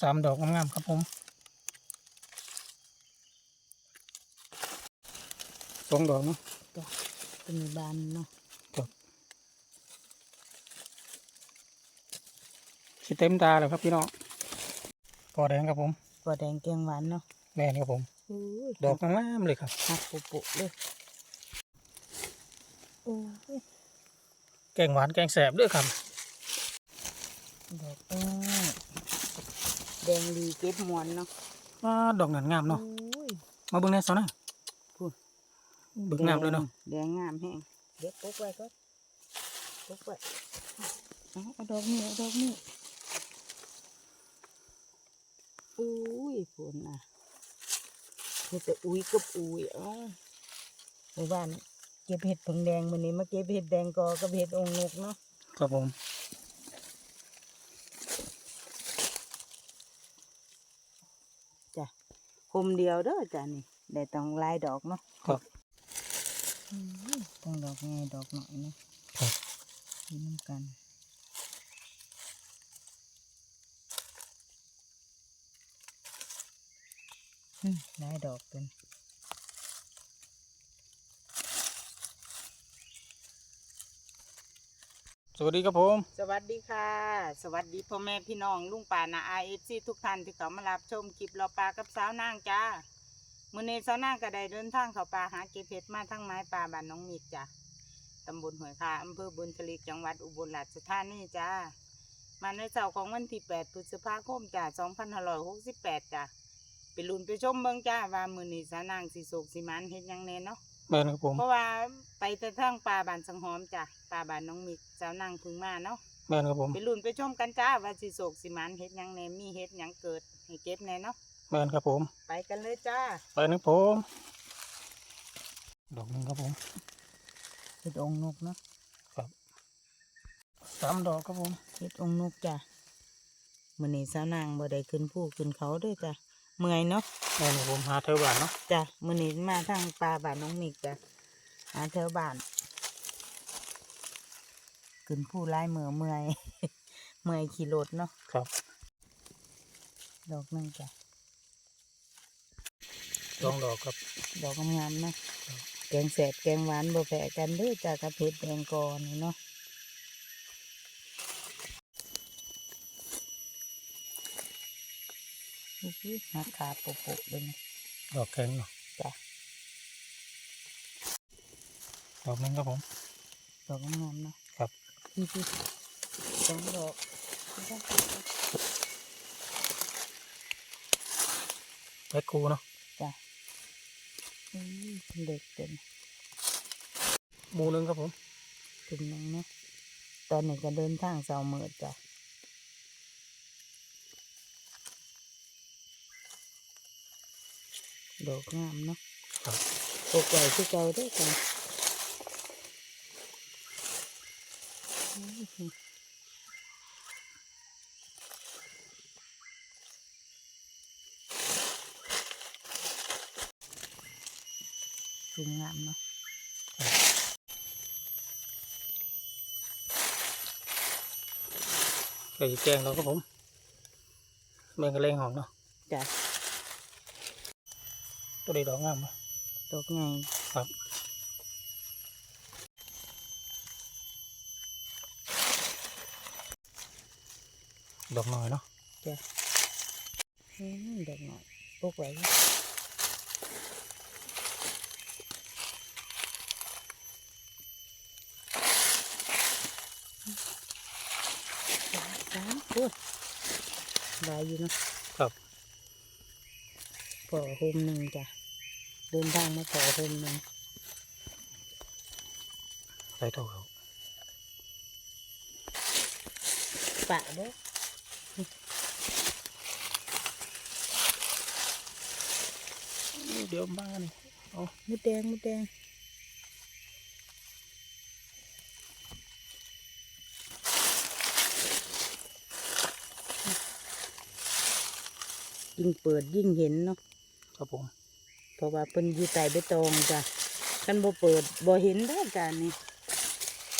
สามดอกงามๆครับผมสองดอกเนาะจ้ะเป็นบานเนาะสิเต็มตาเลยครับพี่น้องกอแดงครับผมกอแดงแกงหวานเนาะแม่นครับผมอุ้ยดอกงามๆเลยครับหักปุปุเลยโอ้ยแกงหวานแกงแสบด้วยครับดอกเอ้ย แดงดีเก็บมวนเนาะว้าดอกนั้นงามเนาะโอ้ยมาเบิ่งแน่ซะนะพูดเบิ่งงามเลยเนาะแดงงามแห้งเด็กปุ๊กไว้ก็ปุ๊กไว้เอาเอาดอกนี้เอาดอกนี้อุ้ยฝนอะมีแต่อุ้ยกับอุ้ยเอ้าหมู่บ้านเก็บเห็ดผงแดงวันนี้มาเก็บเห็ดแดงกอกับเห็ดองค์นกเนาะครับผม จ้ะ คมเดียวเด้อจ้ะนี่ได้ต้องลายดอกเนาะครับอืมต้องดอกไงดอกหน่อยเนาะครับกินน้ำกันอืมลายดอกเป็น สวัสดีครับผม สวัสดีค่ะ สวัสดีพ่อแม่พี่น้องลุงป่านาไอเอฟซีทุกท่านที่เขามารับชมคลิปเราปลากับสาวนางจ้ามื้อนี้สาวนางก็ได้เดินทางเข้าป่าหาเก็บเห็ดมาทั้งไม้ป่าบ้านน้องมีดจ้ะตำบลห้วยคาอำเภอบุญทลิกจังหวัดอุบลราชธานีจ้ามาในเสาร์ของวันที่ 8 พฤษภาคมจ้า2568จ้ะไปลุ้นไปชมเบิ่งจ้าว่ามื้อนี้สาวนางสิโศกสิหมันเฮ็ดยังแน่เนาะ แม่นครับผมเพราะว่าไปแต่ทางป่าบ้านสังหอมจ้ะป่าบ้านน้องมิกสาวนางเพึ่งมาเนาะแม่นครับผมไปลุ้นไปชมกันจ้าว่าสิโศกสิหมันเฮ็ดหยังแหน่มีเฮ็ดหยังเกิดให้เก็บแหน่เนาะแม่นครับผมไปกันเลยจ้าไปนึกผมดอกหนึงครับผมเฮ็ดองค์นกเนาะสามดอกครับผมเฮ็ดองค์นกจ้ะมื้อนี้สาวนางบ่ได้ขึ้นภูขึ้นเขาเด้วยจ้ะ เมื่อยเนาะแม่นครับผมหาเทวบ้านเนาะจ้ะมื้อนี้มาทางป่าบ้านน้องมิกจ้ะหาแถวบ้านขึ้นภูหลายมือเมื่อย เมื่อยขี่รถเนาะครับ ดอกหนึงจ้ะสองดอกครับ ดอกงามๆเนาะแกงแสบแกงหวานบ่แพ้กันเด้อจ้ะกับเผ็ดแดงกอนี่เนาะอุ้ย หักขาดโปะๆเลยนะดอกแข็งเนาะจ้ะดอกหนึงครับผมดอกงามๆเนาะครับนี่คือสองดอกแพ็คคูเนาะจ้ะอุ้ยเด็กเต็มหมูหนึงครับผมถึงนึงเนาะตอนนี้ก็เดินทางเสาเมิดจ้ะ ดอกงามเนาะครับปกไว้คือเก่าเด้วยกันสวยงามเนาะไก่แกงเราครับผมแบ่งกระเลงหอมเนาะจ้ะ ตัวนี้ดอกงามเนาะดอกไงครับดอกน้อยเนาะจ้ะอืมดอกหน่อยปกไว้สามโอ้ยหลายอยู่เนาะครับพอโฮมหนึ่งจ้ะ เดินทางมาพอโฮมหนึ่งใส่เท่าเขาปะเด้อเดี๋ยวมานี่เอามดแดงมดแดงยิ่งเปิดยิ่งเห็นเนาะครับผม เพราะว่าเป็นอยู่ใต้ใบตองจ้ะคันบ่เปิดบ่เห็นได้อจ้ะนี่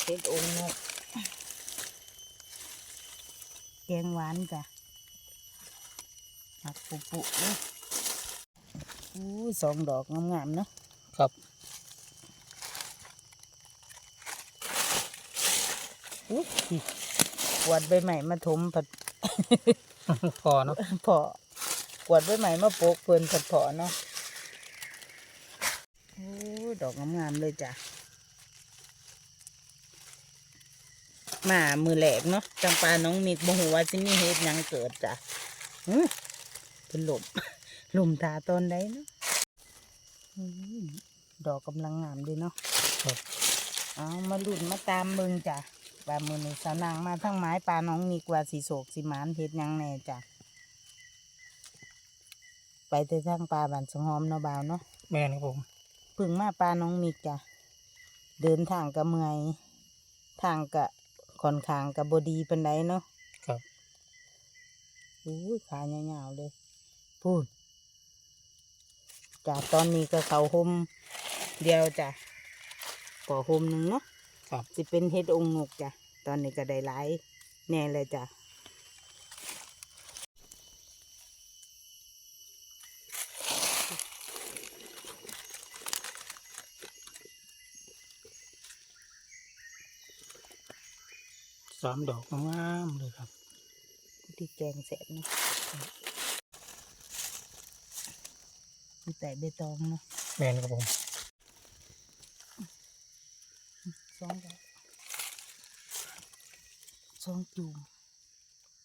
เห็ดองค์นกแกงหวานจ้ะหักปุปุเลยอู้สองดอกงามๆเนาะครับอู้ยกวาดใบใหม่มาถมผัดพอเนาะเพาะกวาดใบใหม่มาโปกเพิ่นผัดเพาะเนาะโอ้ย ดอกงามๆเลยจ้ะมามือแหลกเนาะจังปาน้องมิกบ่ฮู้ว่าสิมีเฮ็ดหยังเกิดจ้ะอื้อเป็นลมลมตาตอนใดเนาะอื้อดอกกำลังงามดีเนาะครับเอามาลุ่นมาตามเบิ่งจ้ะว่ามือนี้สาวนางมาทั้งไม้ปลาน้องมิกว่าสิโศกสิหมานเฮ็ดหยังแน่จ้ะไปแต่ทางปลาบันสงหอมเนาะบ่าวเนาะแม่นครับผมเพึ่งมาปลาน้องมิกจ้ะเดินทางกะเมื่อยทางกะค่อนข้างกะบดีเป็นไดเนาะครับอู้ยขายาวๆเลย พูดจ้ะตอนนี้ก็เขาห่มเดียวจ้ะก่อห่มหนึ่งเนาะครับจะเป็นเฮ็ดองค์งกจ้ะตอนนี้ก็ได้หลายแน่เลยจ้ะามดอกงามๆเลยครับที่แกงเสร็จเนาะมีแต่ใบตองเนาะแม่นครับผมสองดอกสองจูม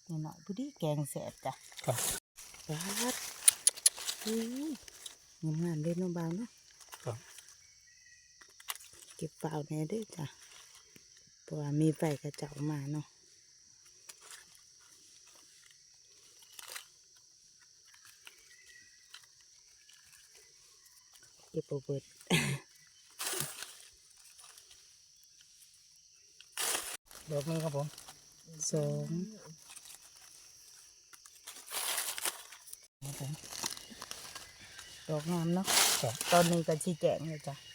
นี่หน่อยพอดีแกงแสบจ้ะครับปัดอุ้ยงามงามๆเลยเน้องบ่าวเนาะครับเก็บเปล่าแน่เด้วยจ้ะเพ ราะว่ามีไฟกระเจ้ามาเนาะเก็บบ่เบิดดอกหนึงครับผมสองครับผมดอกงามเนาะครับตอนนี้ก็ชี้แจงเลยจ้ะ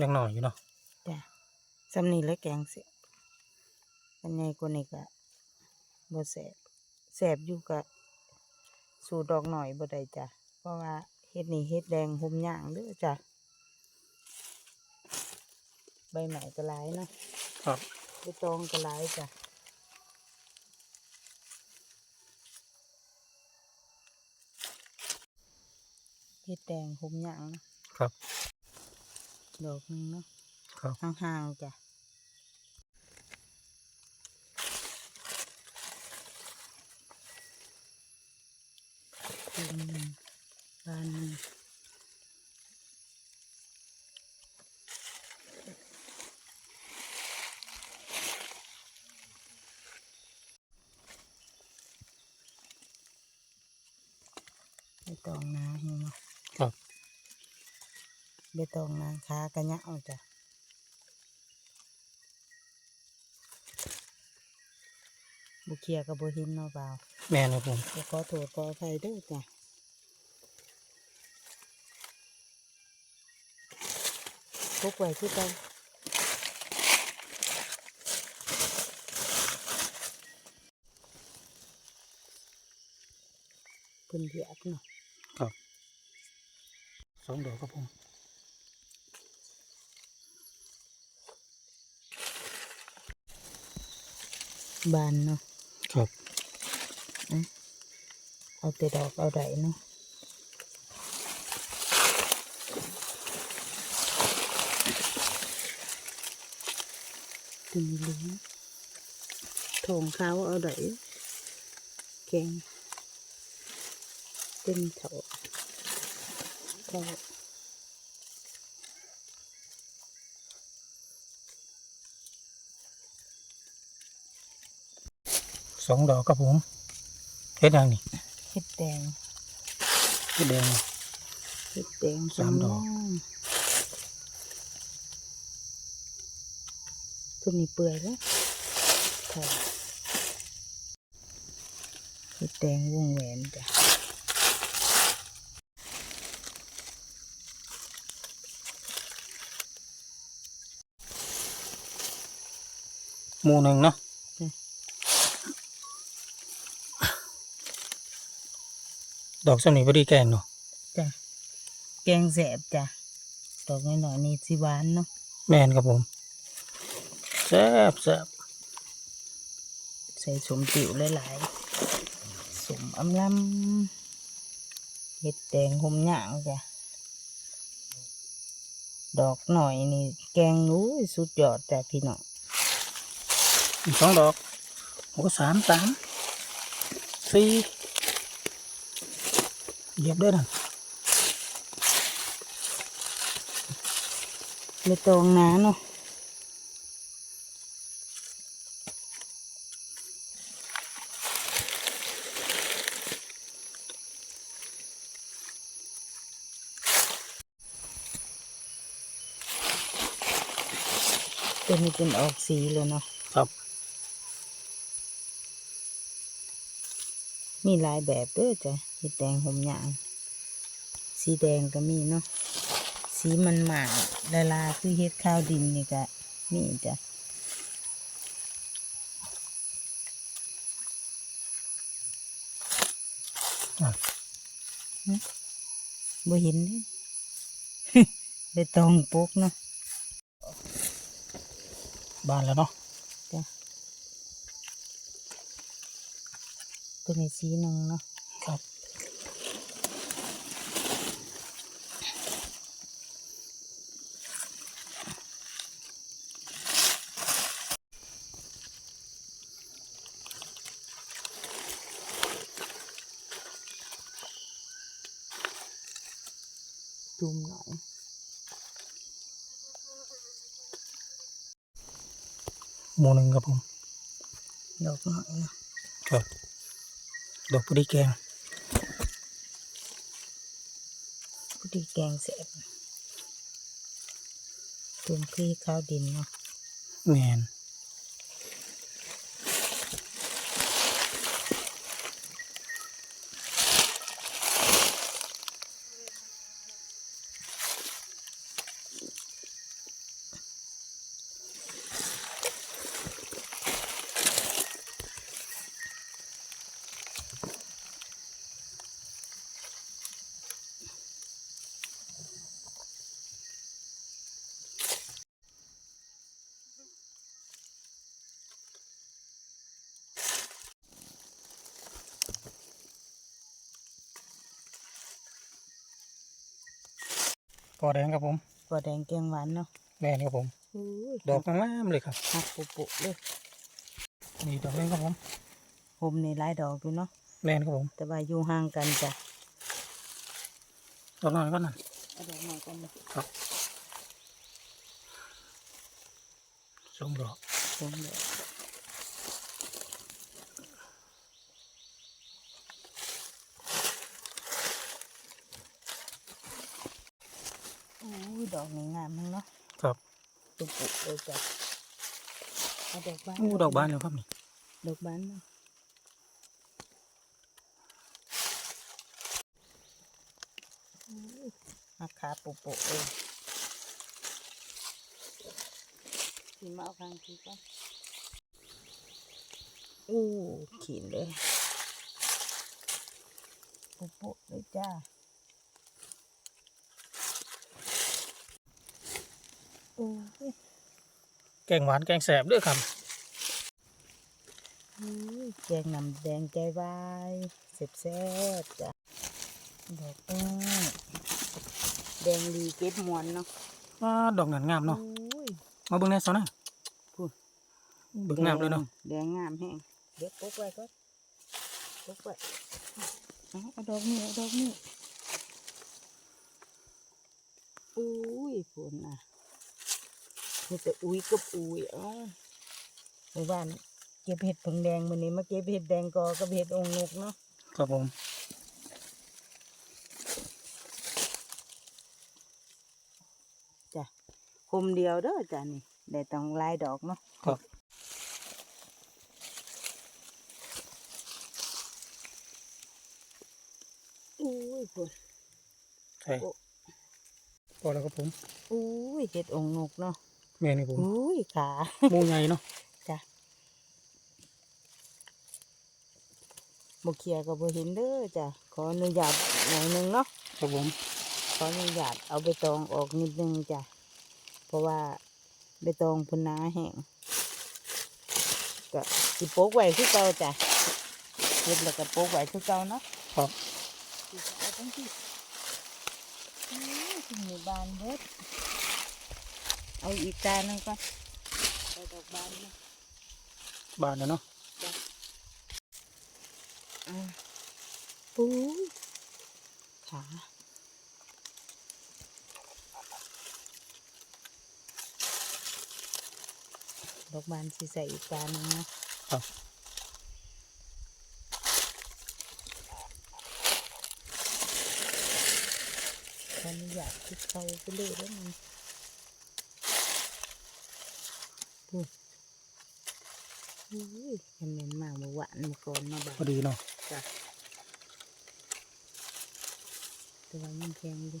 ยังหน่อยอยู่เนาะจ้ะสำนีและแกงเสียบอันนี้กว่านี้ก็บ่แสบแสบอยู่กะสู่ดอกหน่อยบ่ได้จ้ะเพราะว่าเฮ็ดนี่เฮ็ดแดงหุมย่างเด้อจ้ะใบใหม่ก็หลายเนาะครับใบตองก็หลายจ้ะเฮ็ดแดงหุมย่างเนาะครับ ดอกหนึงเนาะครับ ห่างๆจ้ะคืนหนึ่งบานหนึ่งใบตองนาเห็นไหม ครับ ใบ ตองนาคากระยะเอาจ้ะบุเคลียร์กับบุหินเนาะเปล่าแม่นครับผมก็ขอโทษขออภัยเด้วยจ้ะพกไว้ที่กันเพิ่นเดียดเนาะครับสองดอกครับผม บานเนาะครับเอาแต่ดอกเอาได้เนาะตึงเหลืองทองขาวเอาได้แกงเป็นเถาเถาส องดอกครับผมเฮ็ดยังนี่เห็ดแดงเฮ็ดแดงเห็ดแดงสามดอกตัวนี้เปื่อยแล้วค่ะเห็ดแดงวงแหวนจ้ะหมู่หนึ่งเนาะ ดอกสนิพอดีแกงเนาะจ้ะแกงแสบจ้ะดอกน้อยๆนี่สิหวานเนาะแม่นครับผมแซ่บแซ่บใส่สมติ๋วหลายๆสมอำลำเห็ดแดงหมหย่างจ้ะดอกหน่อยนี่แกงนู้ยสุดยอดจ้ะพี่น้องอีกสองดอกโอ้สามสามสี่ เหยียบด้วยนั่นไม่ตองหนาเนาะตัวนี้เป็นออกสีแล้วเนาะครับ มีหลายแบบเด้อจ้ะเห็ดแดงหมหยาง สีแดงก็มีเนาะ สีมันหมากลาลาคือเห็ดข้าวดินนี่ก็มีจ้ะอะบ่เห็นเด้ได้ตองปกเนาะ บานแล้วเนาะจ้ะ ตัวนี้สีหนึ่งเนาะครับตูมหน่อยหมูหนึ่งครับผมดอกหน่อยเนาะครับ ดอกพอดีแกงพอดีแกงเสร็จตูมคือข้าวดินเนาะแม่น กอแดงครับผมก็แดงแกงหวานเนาะแม่นครับผมอุ้ยดอกงามๆเลยครับหักปุปุเลยนี่ดอกหนึงครับผมผมนี่หลายดอกอยู่เนาะแม่นครับผม แต่ว่าอยู่ห่างกันจ้ะดอกน้อยก็นั่นเอาดอกหน่อยกันเลยสองดอกตรงเลยอุ้ยดอกนี่งามมั้งเนาะครับปุปุเลยจ้ะเอาดอกบานอู้ดอกบานแล้วครับนี่ดอกบานเนาะอุ้ยหักขาปุปุเลยขีมาเอาข้างทีก่อนอู้ขีนเลยปุปุเลยจ้าโอ้ย แกงหวานแกงแสบด้วยครับอุ้ยแกงน้ำแดงใจวายเส็บแซ่บๆจ้ะดอกแป้งแดงดีเก็บมวนเนาะว้าดอกนั้นงามเนาะอุ้ยมาเบิ่งแน่สาวนะพูดเบิ่งงามเลยเนาะแดงงามแห้งเดี๋ยวปุ๊กไว้ก่อนปุ๊กไว้เอาเอาดอกนี้เอาดอกนี้อุ้ยฝนน่ะ มีแต่อุ้ยกับอุ้ยเอ้าหมู่บ้านเก็บเห็ดผงแดงมื้อนี้มาเก็บเห็ดแดงกอกับเห็ดองค์นกเนาะครับผมจ้ะคุมเดียวเด้อจ้ะนี่ได้ต้องลายดอกเนาะครับอุ้ยฝนใช่พอแล้วครับผมอุ้ยเห็ดองค์นกเนาะ แม่นี่ผมอุ้ยขาหมูใหญ่เนาะจ้ะบ่เคลียร์ก็บ่เห็นเด้อจ้ะขออนุญาตหน่อยหนึงเนาะครับผมขออนุญาตเอาใบตองออกนิดนึงจ้ะเพราะว่าใบตองพุ่นหนาแห้งก็สิโปกไว้คือเก่าจ้ะเฮ็ดแล้วก็โปกไว้คือเก่าเนาะครับสิเอาทั้งที่อื้อถึงหมู่บ้านเบิด เอาอีกจานหนึงก่อนไปดอกบานนะบานแล้วเนาะอ่าปูขาดอกบานสิใส่อีกจานหนึงนะครับขออนุญาตที่เขาไปเลยได้ไหมปู อุ้ยยังเหม็นมากเมื่อวานเมื่อก่อนมาบ้าพอดีเนาะจ้ะแต่ว่ายังแข็งอยู่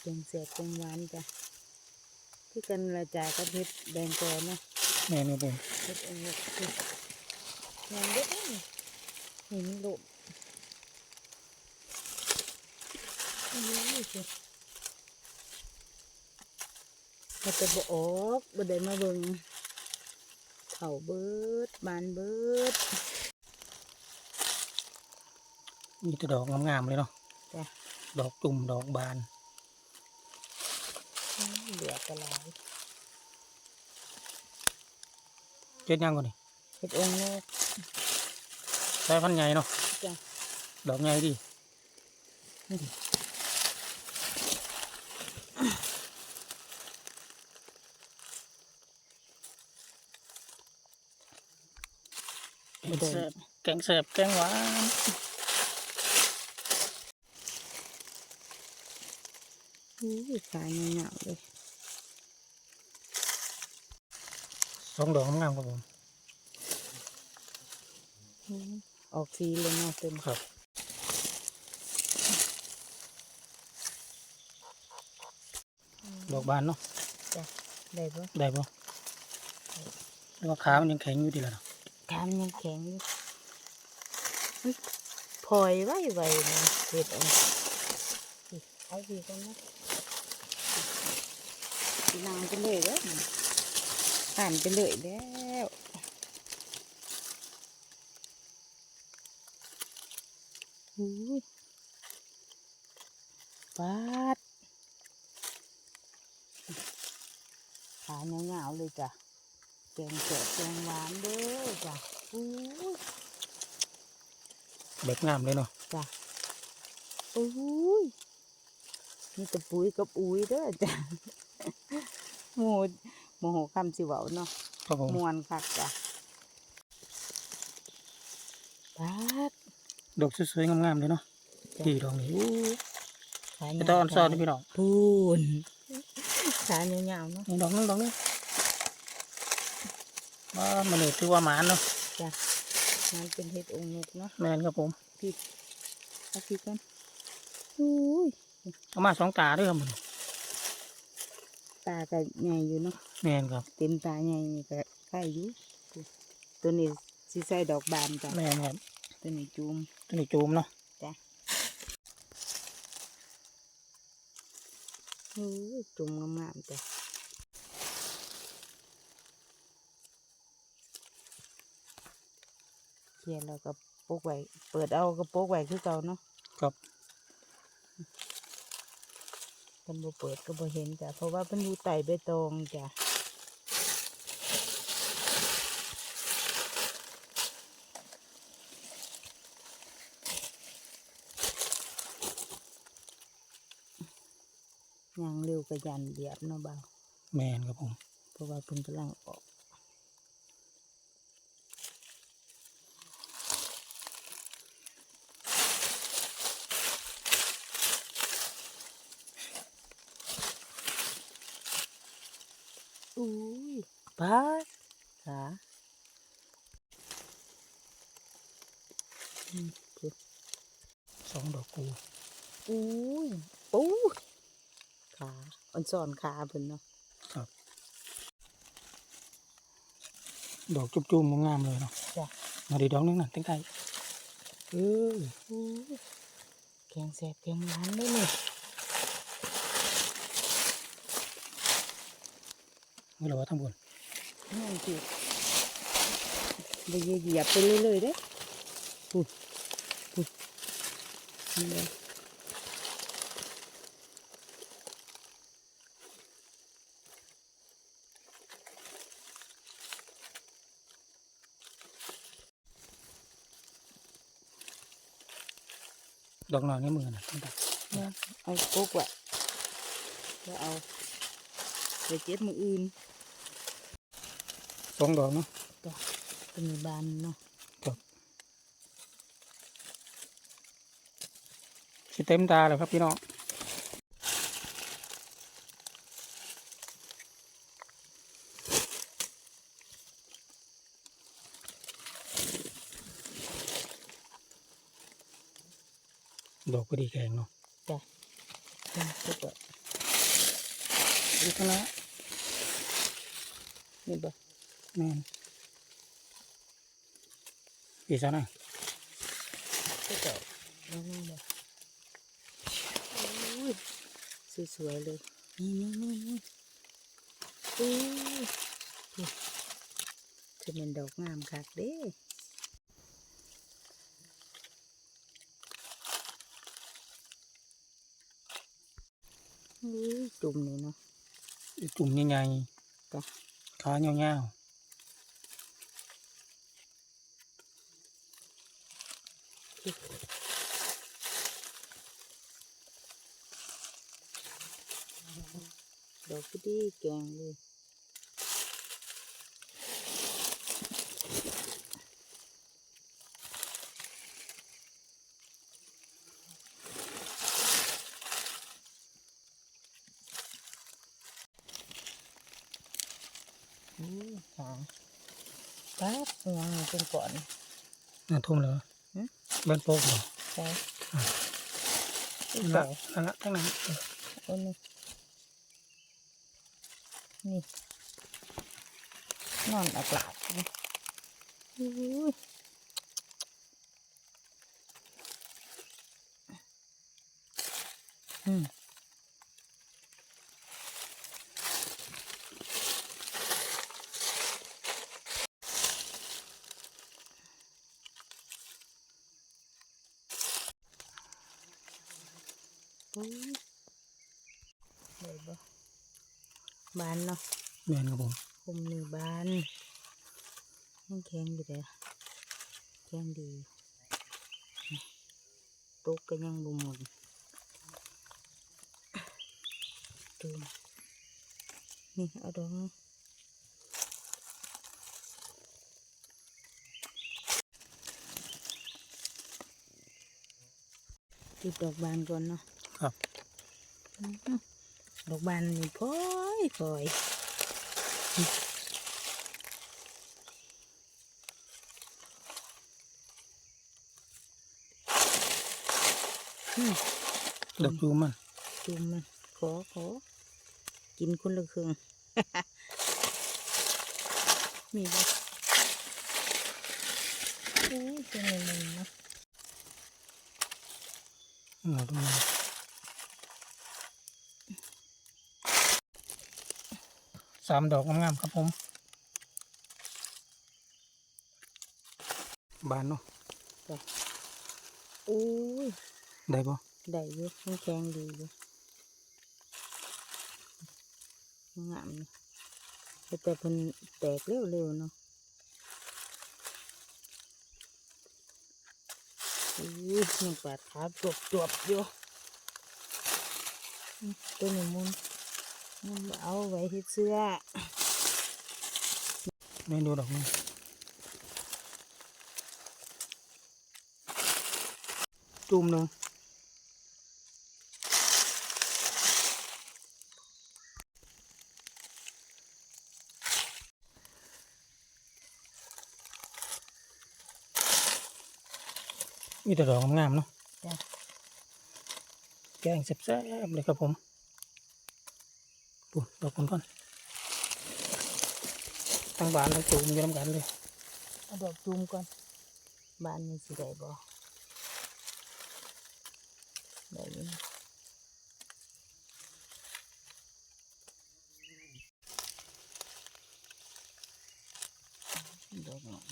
แกงเสียบแกงหวานจ้ะที่กันละจ่ากับเห็ดแดงก่อนเนาะแม่นครับผมเห็ดเองเนี่ยคือยังเด็ดนี่เห็นหลุมนี่สิเราจะบออกบ่ได้มาเบิ่งเข่าเบิดบานเบิดมีแต่ดอกงามๆเลยเนาะจ้ะดอกจุ่มดอกบานอื้อเหลือกระลายเจ็ดย่างก่อนนี่เห็ดองค์นกสายพันธุ์ใหญ่เนาะจ้ะดอกใหญ่ดี บ่ได้แซ่บแกงแสบแกงหวานอู้ขาเงาๆเลยสองดอกงามๆครับผมอื้อออกสีเลยเนาะเต็มครับดอกบานเนาะจ้ะได้ปะได้ปะแล้วก็ขามันยังแข็งอยู่ดีแล้วเนาะ กามยังแข็งพลอยไว้ไว้นะเห็ดเองสิเอาดีกันนะนางไปเลยแล้วผ่านไปเลยแล้วหูยปาดขาเงาๆเลยจ้ะ แกงเสดแกงหวานเด้อจ้ะอู้ยแบบงามเลยเนาะจ้ะอู้ยมีแต่ปุ๋ยกับอุ้ยเด้อจ้ะโมโมโหคำสิเว้าเนาะครับผมมวนคักจ้ะปาดดอกสวยๆงามๆเลยเนาะดีดอกนี้อู้ขาจะต้องอ่อนซ้อนนะพี่น้องพูนขาเงาวๆเนาะนี่ดอกนึงดอกนึง ว่ามันนี่ถือว่าหมานเนาะจ้ะมันเป็นเห็ดองค์นกเนาะแมนครับผมพี่เอาพี่กันอู้ยเอามาสองตาด้วยครับมันตาก็ใหญ่อยู่เนาะแมนครับเต็มตาใหญ่นี่ก็ไข่อยู่ตัวนี้สิใส่ดอกบานจ้ะแมนครับตัวนี้จูมตัวนี้จูมเนาะจ้ะโอ้ยจุ่มงามๆจ้ะ เคลียร์แล้วก็โปกไว้เปิดเอาก็โปกไว้คือเก่าเนาะครับมันบ่เปิดก็บ่เห็นจ้ะเพราะว่ามันอยู่ใต้ใบตองจ้ะย่างเร็วก็ยันเหยียบเนาะเบาแมนครับผม เพราะว่าเพิ่นกำลังออกอุ้ยป้าดขาอืมพุด สองดอกกู อุ้ยปูขา อ่อนสอนขาเพิ่นเนาะครับ ดอกจุ่มๆงามๆเลยเนาะจ้ะมาดีดอกนึงน่ะตั้งใจเอออู้แกงแซ่บแกงหวานเลยนี่นี่เราว่าทั้งบนนี่สิไปเหยียบไปเรื่อยๆเด้ปุ๊บปุ๊บนี่เลย ดอกน้อยในมือน่ะตั้งใจเนี่ยเอาโก๊กไว้แล้วเอาไปเจ็ดมืออื่นสองดอกเนาะเป็นบานเนาะสิเต็มตาเลยครับพี่น้อง ดอกก็ดีแข็งเนาะจ้ะเนี่ยโก๊กไว้ดูข้างหน้านี่บ่แม่นพี่ซะหน่อยโก๊กไว้แล้วนี่บ่อุ้ยสวยๆเลย นี่นี่นี่นี่อุ้ยนี่จะเป็นดอกงามคักเด้อุ้ย จุ่มเลยเนาะจุ่มใหญ่จ้ะๆขาเงาวดอกก็ดีแกงเลย อู้หอมปั๊บวาง เป็นก่อนๆน่าทุ่มเลยหืมบ้านโป๊กเหรอใช่อีกนั่นสละองนั่นละทั้งนั้นเอออันนี้นี่นอนอากาศน อุ้ยได้บ่บานเนาะแม่นครับผมผมนี่บานยังแข็งอยู่เลยแข็งดีนี่ตกก็ยังบ่หมดดูนี่เอาดอกนี้ติดดอกบานก่อนเนาะครับอื้อหือ ดอกบานนี่พลอยพลอยอืมดอกจูมมันจุ่มมันขอขอกินคนละครึ่งมีบ่โอ้ยเป็นอะไรเนาะเราต้องมาสามดอกงามๆครับผม บานเนาะโอ้ย ได้ปะได้อยู่มันแข็งดีอยู่งามอยู่แต่แต่เพิ่นแตกเร็วๆเนาะอุ้ยหนึ่งปาดขาจวบจวบๆอยู่อืมตัวนี้มุน มุนบ่เอาไว้ที่เสื้อไม่ดูดอกนี้จุ่มหนึ่งมีแต่ดอกงามๆเนาะจ้ะแกงแซ่บๆเลยครับผม ดูดอกคนก่อนตทั้งบานทั้งจูมอยู่น้ำกันเลยเอาดอกจูมก่อนบานนี้สิได้บ่ได้อยู่นดอกหน่อย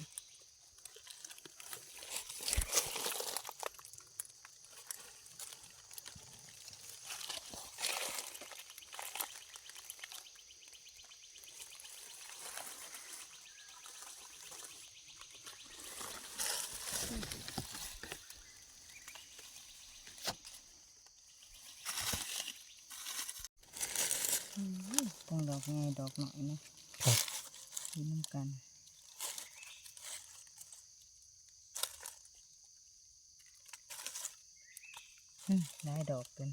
อืมต้องดอก ไงดอกหน่อยนะครับดูน้ำกันอืมได้ดอกเป็น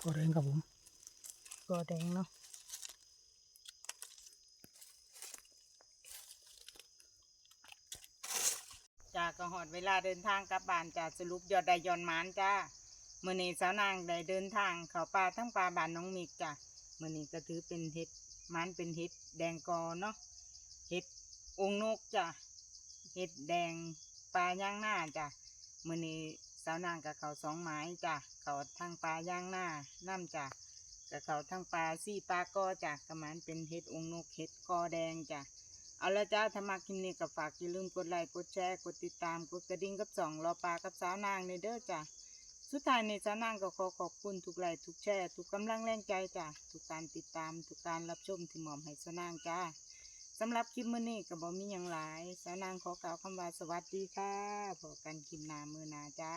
ก็แรงครับผมก็แดงเนาะ จากก็หอดเวลาเดินทางกลับบ้านจาสรุปยอดได้ยอนหมานจ้ามื่อนี้สาวนางได้เดินทางเขาป่าทั้งป่าบ้านน้องมิกจ้ะมื่อนี้ก็ถือเป็นเห็ดหมันเป็นเห็ดแดงกอเนาะเห็ดองนกจ้ะเห็ดแดงปลาย่างหน้าจ้ะมื่อนี้สาวนางกับเขาสองไม้จ้ะเขาทางปลาย่างหน้าน้ำจ้ะกับเขาทางปลาซี่ปลากอจ้ะกระมันเป็นเห็ดองนกเห็ดกอแดงจ้ะ เอาละจ้าถ้ามาคลิปนี้ก็ฝากอย่าลืมกดไลค์ กดแชร์ กดติดตาม กดกระดิ่งกับสองรอปลากับสาวนางในเด้อจ้ะสุดท้ายในสาวนางก็ขอขอบคุณทุกไลค์ ทุกแชร์ ทุกกำลังแรงใจจ้ะทุกการติดตาม ทุกการรับชมที่หมอมให้สาวนางจ้าสำหรับคลิปมื้อนี้ก็บ่มีหยังหลายสาวนางขอกล่าวคำว่าสวัสดีค่ะพบกันคลิปหน้ามื้อหน้าจ้า